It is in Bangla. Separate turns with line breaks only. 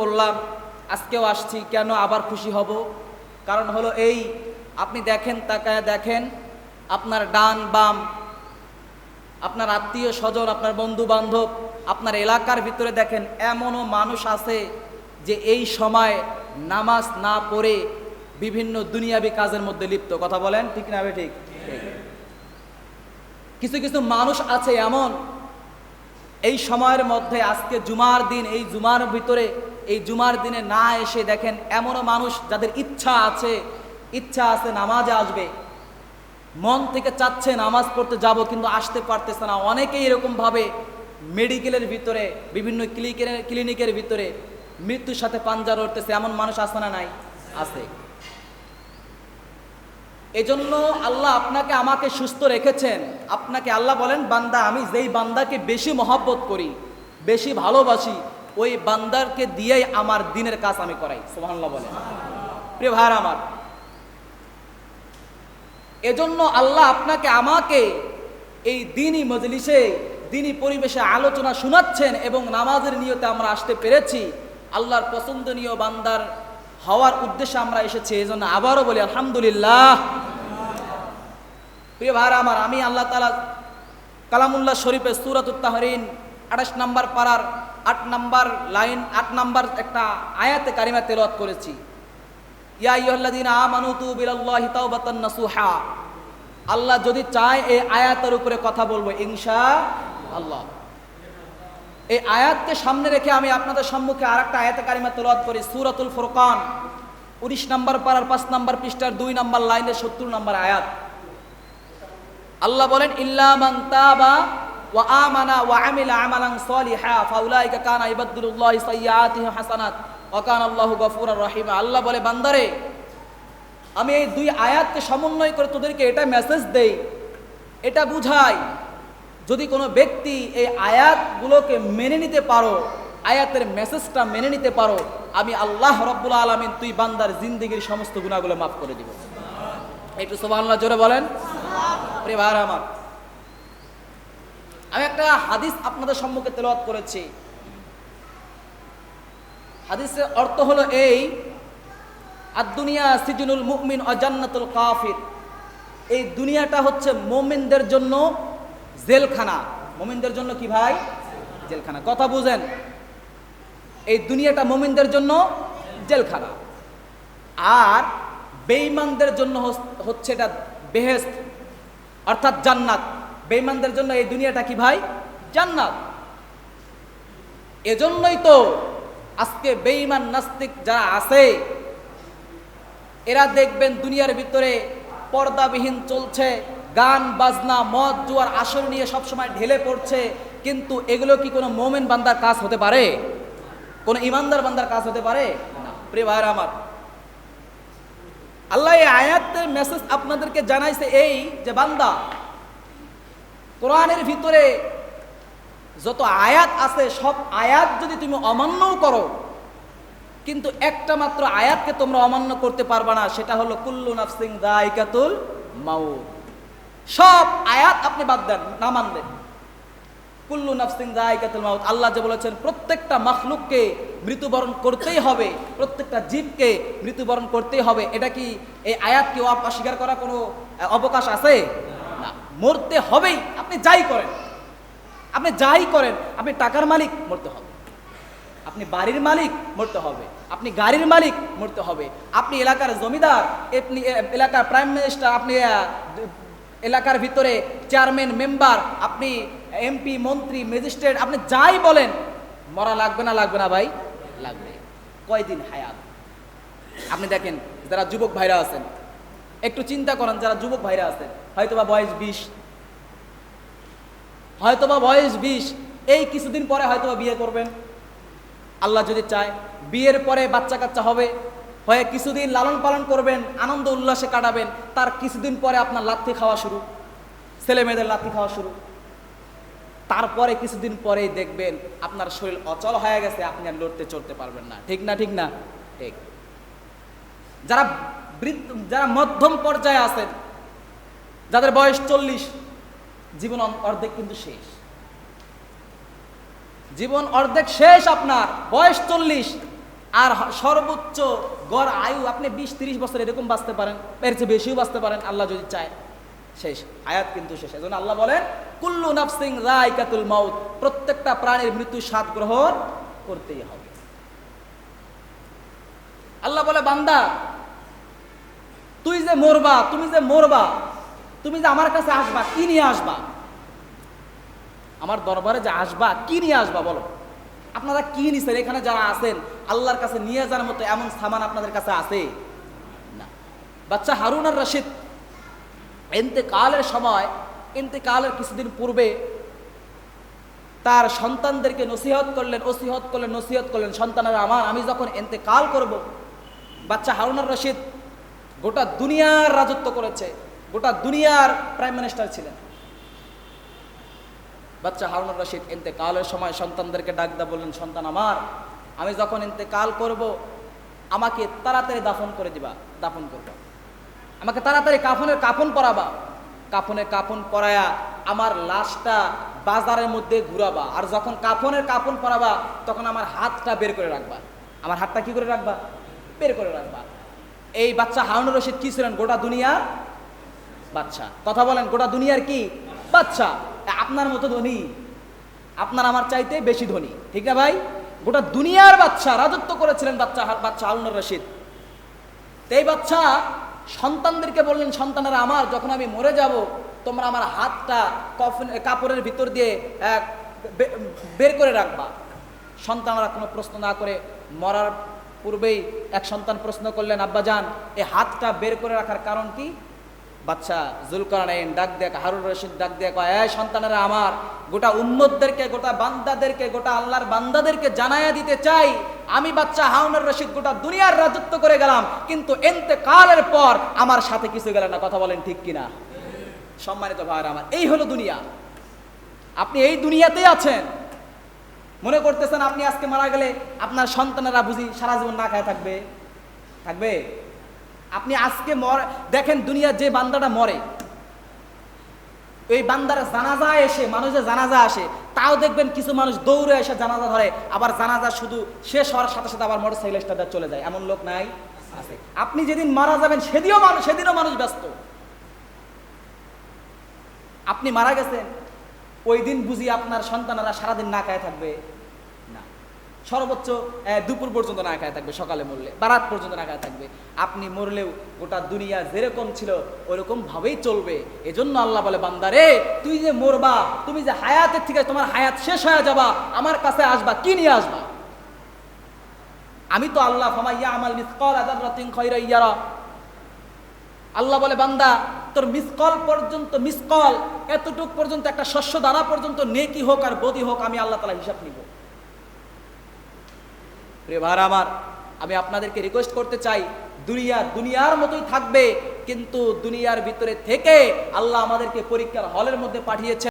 পড়লাম, আজকেও আসছি, কেন আবার খুশি হব কারণ হলো এই, আপনি দেখেন, তাকায় দেখেন, আপনার ডান বাম, আপনার আত্মীয় স্বজন, আপনার বন্ধু বান্ধব আপনার এলাকার ভিতরে দেখেন, এমনও মানুষ আছে যে এই সময় নামাজ না পড়ে বিভিন্ন দুনিয়াবি কাজের মধ্যে লিপ্ত কথা বলেন, ঠিক না ঠিক। কিছু কিছু মানুষ আছে এমন, এই সময়ের মধ্যে, আজকে জুমার দিন, এই জুমার ভিতরে এই জুমার দিনে না এসে দেখেন এমনও মানুষ যাদের ইচ্ছা আছে ইচ্ছা আছে নামাজে আসবে। মন থেকে চাচ্ছে নামাজ পড়তে যাব কিন্তু আসতে পারতেছে না। অনেকেই এরকমভাবে মেডিকেলের ভিতরে, বিভিন্ন ক্লিনিকের ক্লিনিকের ভিতরে মৃত্যুর সাথে পাঞ্জা লড়তেছে এমন মানুষ আছে না নাই? আছে। এজন্য আল্লাহ আপনাকে আমাকে সুস্থ রেখেছেন। আপনাকে আল্লাহ বলেন, বান্দা, আমি যেই বান্দাকে বেশি মহব্বত করি, বেশি ভালোবাসি ওই বান্দারকে দিয়েই আমার দিনের কাজ আমি করাই, সুবহানাল্লাহ বলেন। প্রিয় আমার, এজন্য আল্লাহ আপনাকে আমাকে এই দিনই মজলিসে, দিনই পরিবেশে আলোচনা শোনাচ্ছেন এবং নামাজের নিয়তে আমরা আসতে পেরেছি। আল্লাহর পছন্দনীয় বান্দার হওয়ার উদ্দেশ্যে আমরা এসেছি এই জন্য আবারও বলি আলহামদুলিল্লাহ। প্রিয় ভাইরা আমার, আমি আল্লাহ তালা কালামুল্লাহ শরীফের সুরাত তাহরিন আঠাশ নাম্বার পাড়ার আট নাম্বার লাইন, আট নাম্বার একটা আয়াতে কারিমা তেলাওয়াত করেছি। আল্লাহ যদি চায় এই আয়াতের উপরে কথা বলব, ইনশা আল্লাহ। এই আয়াতকে সামনে রেখে আমি আপনাদের সম্মুখে আর একটা আয়াতে কারিমা তেলাওয়াত করি, সূরাতুল ফুরকান। উনিশ নাম্বার পাড়ার পাঁচ নাম্বার পৃষ্ঠার দুই নম্বর লাইনের সত্তর নম্বর আয়াত। আল্লাহ বলেন, ইল্লা মান তাবা ওয়া আমানা ওয়া আমিলা আমালান সালিহা ফাউলাইকা কানা ইবাদুল্লাহি সাইয়্যাতিহি হাসানাত। ওয়া কানা আল্লাহু গফুরুর রহিম। আল্লাহ বলে বান্দারে আমি এই দুই আয়াতকে সমন্বয় করে তোদেরকে এটা মেসেজ দেই এটা বুঝাই। যদি কোনো ব্যক্তি এই আয়াতগুলোকে মেনে নিতে পারো আয়াতের মেসেজটা মেনে নিতে পারো আমি আল্লাহ রব্বুল আলমিন তুই বান্দার জিন্দিগির সমস্ত গুণাগুলো মাফ করে দিব। একটু সোবাহ জোরে বলেন। প্রিয় ভাইরা আমার আমি একটা হাদিস আপনাদের সম্মুখে তেলাওয়াত করেছি। হাদিসের অর্থ হলো এই আর দুনিয়া সিজনুল মুমিন অজান্নাতুল কাফির। এই দুনিয়াটা হচ্ছে মোমিনদের জন্য জেলখানা। মোমিনদের জন্য কি ভাই? জেলখানা। কথা বুঝেন। এই দুনিয়াটা মোমিনদের জন্য জেলখানা। আর বেঈমানদের জন্য হচ্ছে এটা বেহেস্ত অর্থাৎ জান্নাত। বেঈমানদের জন্য এই দুনিয়াটা কি ভাই? জান্নাত। এজন্যই তো আজকে বেঈমান নাস্তিক যারা আছে, এরা দেখবেন দুনিয়ার ভিতরে পর্দাবিহীন চলছে, গান, বাজনা, মদ, জুয়ার আসর নিয়ে সবসময় ঢেলে পড়ছে, কিন্তু এগুলো কি কোনো মোমেন বান্দার কাজ হতে পারে? কোনো ইমানদার বান্দার কাজ হতে পারে? প্রিয় ভাইরা আমার, আল্লাহ আয়াতের মেসেজ আপনাদেরকে জানাইছে এই যে বান্দা কোরআনের ভিতরে যত আয়াত আছে, সব আয়াত যদি তুমি অমান্যও করো, কিন্তু একটা মাত্র আয়াতকে তোমরা অমান্য করতে পারবা না, সেটা হলো কুল্লু নাফসিং দায়িকাতুল মাউত। সব আয়াত আপনি বাদ দেন, না মানলেন। কুল্লু নাফসিং দায়িকাতুল মাউত, আল্লাহ যে বলেছেন, প্রত্যেকটা মখলুককে মৃত্যুবরণ করতেই হবে, প্রত্যেকটা জীবকে মৃত্যুবরণ করতেই হবে। এটা কি এই আয়াতকে অস্বীকার করা কোনো অবকাশ আছে? না। মরতে হবেই আপনি যাই করেন। আপনি যাই করেন, আপনি টাকার মালিক, মরতে হবে। আপনি বাড়ির মালিক, মরতে হবে। আপনি গাড়ির মালিক, মরতে হবে। আপনি এলাকার জমিদার আপনি এলাকার প্রাইম মিনিস্টার আপনি এলাকার ভিতরে চেয়ারম্যান মেম্বার আপনি এমপি মন্ত্রী ম্যাজিস্ট্রেট আপনি যাই বলেন, মরা লাগবে না লাগবে না ভাই? লাগবে। কয়দিন হায়াত? আপনি দেখেন, যারা যুবক ভাইরা আছেন, একটু চিন্তা করেন, যারা যুবক ভাইরা আছেন, হয়তোবা বয়স বিশ হয়তোবা বয়স বিশ, এই কিছুদিন পরে হয়তোবা বিয়ে করবেন। আল্লাহ যদি চায়, বিয়ের পরে বাচ্চা কাচ্চা হবে, হয়ে কিছুদিন লালন পালন করবেন, আনন্দ উল্লাসে কাটাবেন, তার কিছুদিন পরে আপনার লাথি খাওয়া শুরু ছেলে মেয়েদের লাথি খাওয়া শুরু। তারপরে কিছুদিন পরেই দেখবেন আপনার শরীর অচল হয়ে গেছে, আপনি আর লড়তে চড়তে পারবেন না। ঠিক না ঠিক না? ঠিক। যারা যারা মধ্যম পর্যায়ে আছেন, যাদের বয়স চল্লিশ জীবন অর্ধেক কিন্তু শেষ। জীবন অর্ধেক শেষ আপনার, বয়স চল্লিশ, আর সর্বোচ্চ গড় আয়ু আপনি বিশ তিরিশ বছর এরকম বাঁচতে পারেন, এর চেয়ে বেশিও বাঁচতে পারেন, আল্লাহ যদি চায়, শেষ, আয়াত কিন্তু শেষ। এজন্য আল্লাহ বলেন, কুল্লু নাফসিং রাইকাতুল মাউত, প্রত্যেকটা প্রাণীর মৃত্যু স্বাদ গ্রহণ করতেই হবে। আল্লাহ বলে, বান্দা, তুই যে মরবা, তুমি যে মরবা তুমি যে আমার কাছে আসবা, কি নিয়ে আসবা? আমার দরবারে যে আসবা, কি নিয়ে আসবা বলো? আপনারা কি নিছেন? এখানে যারা আছেন, আল্লাহর কাছে নিয়ে যাওয়ার মতো এমন সামান আপনাদের কাছে আছে? না। বাচ্চা হারুন আর রশিদ এতেকালের সময় এতেকালের কিছুদিন পূর্বে তার সন্তানদেরকে নসিহত করলেন, ওসিহত করলেন, নসিহত করলেন। সন্তানেরা, আমার, আমি যখন এতেকাল করব, বাচ্চা হারুন আর রশিদ গোটা দুনিয়ার রাজত্ব করেছে। গোটা দুনিয়ার প্রাইম মিনিস্টার ছিলেন। বাচ্চা হারুন রশিদ, ইন্তেকালের সময় সন্তানদেরকে ডাক দা বললেন, সন্তান আমার, আমি যখন ইন্তেকাল করব, আমাকে তাড়াতাড়ি দাফন করে দিবা, দাফন করবা। আমাকে তাড়াতাড়ি কাফনের কাফন পরাবা। কাফনের কাফন পরায়া আমার লাশটা বাজারের মধ্যে ঘুরাবা। আর যখন কাফনের কাফন পরাবা, তখন আমার হাতটা বের করে রাখবা। আমার হাতটা কি করে রাখবা? বের করে রাখবা। এই বাচ্চা হারুন রশিদ কি ছিলেন? গোটা দুনিয়ার বাচ্চা। কথা বলেন, গোটা দুনিয়ার কি? বাচ্চা। আপনার মতো ধনী। আপনার আমার চাইতে বেশি ধনী। ঠিক না ভাই? গোটা দুনিয়ার বাচ্চা, রাজত্ব করেছিলেন বাচ্চা বাচ্চা হারুনুর রশিদ। এই বাচ্চা সন্তানদেরকে বললেন, সন্তানেরা আমার, যখন আমি মরে যাব, তোমরা আমার হাতটা কাপড়ের ভিতর দিয়ে বের করে রাখবা। সন্তানরা কোনো প্রশ্ন না করে মরার পূর্বেই এক সন্তান প্রশ্ন করলেন আব্বাজান এই হাতটা বের করে রাখার কারণ কি? বাচ্চা জুলকারনাইন ডাক দেখ হারুন রশিদ ডাক দেখ এই সন্তানেরা আমার, গোটা উম্মতদেরকে, গোটা বান্দাদেরকে, গোটা আল্লাহর বান্দাদেরকে জানায়া দিতে চাই। আমি বাচ্চা হারুনের রশিদ গোটা দুনিয়ার রাজত্ব করে গেলাম, কিন্তু এনতে কালের পর আমার সাথে কিছু গেল না। কথা বলেন ঠিক কিনা? সম্মানিত ভাইয়ের আমার, এই হলো দুনিয়া। আপনি এই দুনিয়াতেই আছেন। মনে করতেছেন আপনি আজকে মারা গেলে আপনার সন্তানেরা বুঝি সারা জীবন না খায় থাকবে? থাকবে? আপনি আজকে মর, দেখেন দুনিয়ার যে বান্দাটা মরে, ওই বান্দার জানাজা এসে, মানুষের জানাজা আসে, তাও দেখবেন কিছু মানুষ দৌড়ে এসে জানাজা ধরে, আবার জানাজা শুধু শেষ হওয়ার সাথে সাথে আবার মোটর সাইকেল স্টার্টার চলে যায়। এমন লোক নাই আছে। আপনি যেদিন মারা যাবেন, সেদিনও মানুষ সেদিনও মানুষ ব্যস্ত। আপনি মারা গেছেন, ওই দিন বুঝি আপনার সন্তানেরা সারাদিন না খায় থাকবে। সর্বোচ্চ দুপুর পর্যন্ত না খায় থাকবে, সকালে মরলে। বা রাত পর্যন্ত না খায় থাকবে। আপনি মরলেও গোটা দুনিয়া যেরকম ছিল, ওরকম ভাবেই চলবে। এজন্য আল্লাহ বলে, বান্দারে, তুই যে মরবা, তুমি যে হায়াতের থেকে তোমার হায়াত শেষ হয়ে যাবা, আমার কাছে আসবা, কি নিয়ে আসবা? আমি তো আল্লাহ আমাল মিসকাল আল্লাহ বলে, বান্দা, তোর মিসকল পর্যন্ত, মিসকল, এতটুক পর্যন্ত, একটা শস্য দানা পর্যন্ত নেকি হোক আর বদি হোক, আমি আল্লাহ তালা হিসাব নিব। প্রিয় ভাইরা আমার, আমি আপনাদেরকে রিকোয়েস্ট করতে চাই, দুনিয়া দুনিয়ার মতোই থাকবে, কিন্তু দুনিয়ার ভিতরে থেকে আল্লাহ আমাদেরকে পরীক্ষার হলের মধ্যে পাঠিয়েছে